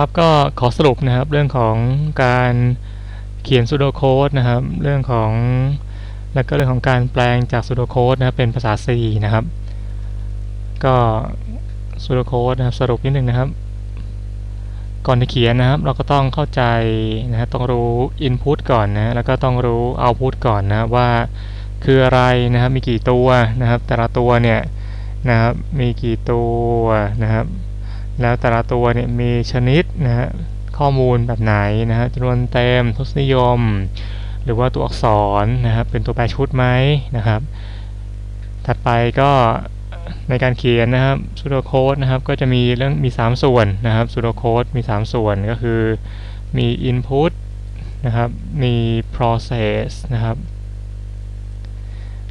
ครับก็ขอสรุปนะครับเรื่องของการเขียน pseudo code นะครับ เรื่องของแล้วก็เรื่องของการแปลงจาก pseudo code นะครับเป็นภาษา C นะครับ ก็ pseudo code นะครับสรุปนิดนึงนะครับ ก่อนจะเขียนนะครับ เราก็ต้องเข้าใจนะฮะต้องรู้ input ก่อนนะแล้วก็ต้องรู้ output ก่อนนะว่าคืออะไรนะครับมีกี่ตัวนะครับ แต่ละตัวเนี่ยนะครับมีกี่ตัวนะครับ แล้วแต่ละตัวเนี่ยมีชนิดนะฮะข้อมูลแบบไหนนะฮะจำนวนเต็มทศนิยม หรือว่าตัวอักษรนะครับเป็นตัวแปรชุดไหมนะครับ ถัดไปก็ในการเขียนนะครับ pseudocode นะครับก็จะมีเรื่องมี 3 ส่วนนะครับ pseudocode มี 3 ส่วนก็คือมี input นะครับมี process นะครับ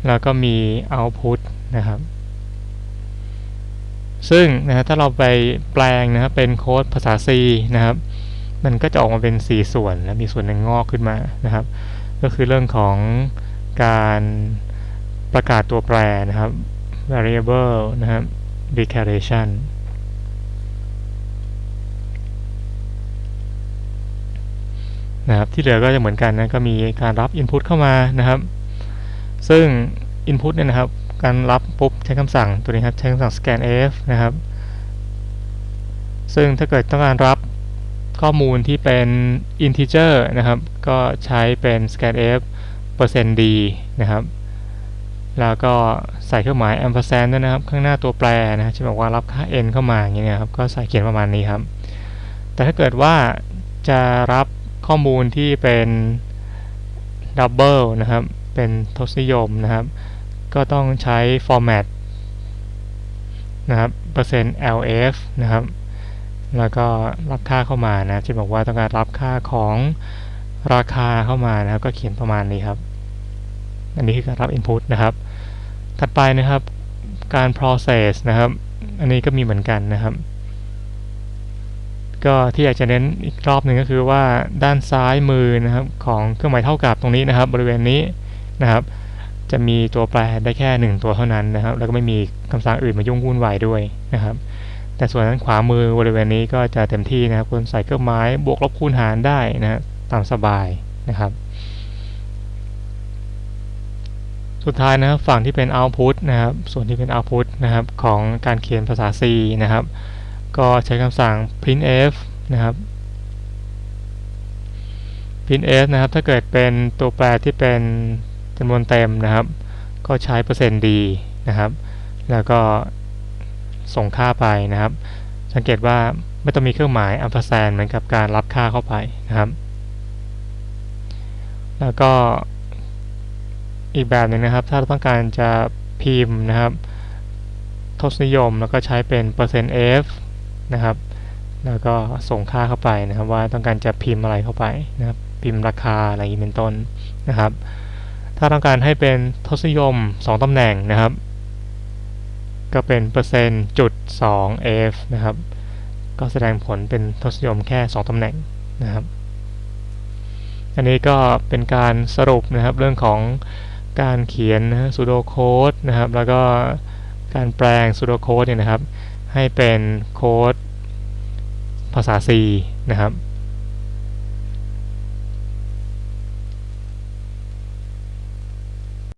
แล้วก็มี output นะครับ ซึ่งนะถ้าเราไปแปลงนะครับเป็นโค้ดภาษา C นะครับ มันก็จะออกมาเป็น 4 ส่วนและมีส่วนหนึ่งงอกขึ้นมานะครับ ก็คือเรื่องของการประกาศตัวแปรนะครับ variable นะครับ declaration นะครับที่เหลือก็จะเหมือนกันนะก็มีการรับ input เข้ามานะครับ ซึ่ง input เนี่ยนะครับ การรับปุ๊บใช้คำสั่งตัวนี้ครับใช้คำสั่ง scanf นะครับ ซึ่งถ้าเกิดต้องการรับข้อมูลที่เป็น integer นะครับ ก็ใช้เป็น scanf %d นะครับ แล้วก็ใส่เครื่องหมาย ampersand ด้วยนะครับ ข้างหน้าตัวแปรนะจะบอกว่ารับค่า n เข้ามาอย่างเงี้ยครับ ก็ใส่เขียนประมาณนี้ครับ แต่ถ้าเกิดว่าจะรับข้อมูลที่เป็น double นะครับ เป็นทศนิยมนะครับ ก็ต้องใช้ format นะครับ %lf นะครับ แล้วก็รับค่าเข้ามานะ ที่บอกว่าต้องการรับค่าของราคาเข้ามานะครับ ก็เขียนประมาณนี้ครับ อันนี้คือการรับ input นะครับ ถัดไปนะครับ การ process นะครับ อันนี้ก็มีเหมือนกันนะครับ ก็ที่อยากจะเน้นอีกรอบหนึ่งก็คือว่าด้านซ้ายมือนะครับของเครื่องหมายเท่ากับตรงนี้นะครับ บริเวณนี้นะครับ จะมีตัวแปรได้แค่ 1 ตัวเท่านั้นนะครับ แล้วก็ไม่มีคำสั่งอื่นมายุ่งวุ่นวายด้วยนะครับ แต่ส่วนด้านขวามือบริเวณนี้ก็จะเต็มที่นะครับคุณใส่เครื่องหมายบวกลบคูณหารได้นะฮะตามสบายนะครับ สุดท้ายนะครับฝั่งที่เป็น output นะครับ ส่วนที่เป็น output นะครับของการเขียนภาษา C นะครับ ก็ใช้คำสั่ง printf นะครับ printf นะครับถ้าเกิดเป็นตัวแปรที่เป็น จำนวนเต็มนะครับ ก็ใช้เปอร์เซ็นต์ d นะครับ แล้วก็ส่งค่าไปนะครับ สังเกตว่าไม่ต้องมีเครื่องหมาย ampersand เหมือนกับการรับค่าเข้าไปนะครับ แล้วก็อีกแบบหนึ่งนะครับ ถ้าเราต้องการจะพิมพ์นะครับ ทศนิยมแล้วก็ใช้เป็น %f นะครับ แล้วก็ส่งค่าเข้าไปนะครับ ว่าต้องการจะพิมพ์อะไรเข้าไปนะครับ พิมพ์ราคาอะไรอย่างนี้เป็นต้นนะครับ ถ้าต้องการให้เป็นทศนิยม 2ตำแหน่งนะครับ ก็เป็นเปอร์เซ็นต์จุด 2 f นะครับ ก็แสดงผลเป็นทศนิยมแค่ 2ตำแหน่งนะครับ อันนี้ก็เป็นการสรุปนะครับเรื่องของการเขียนนะ pseudo code นะครับ แล้วก็การแปลง pseudo code เนี่ยนะครับ ให้เป็นโค้ดภาษา C นะครับ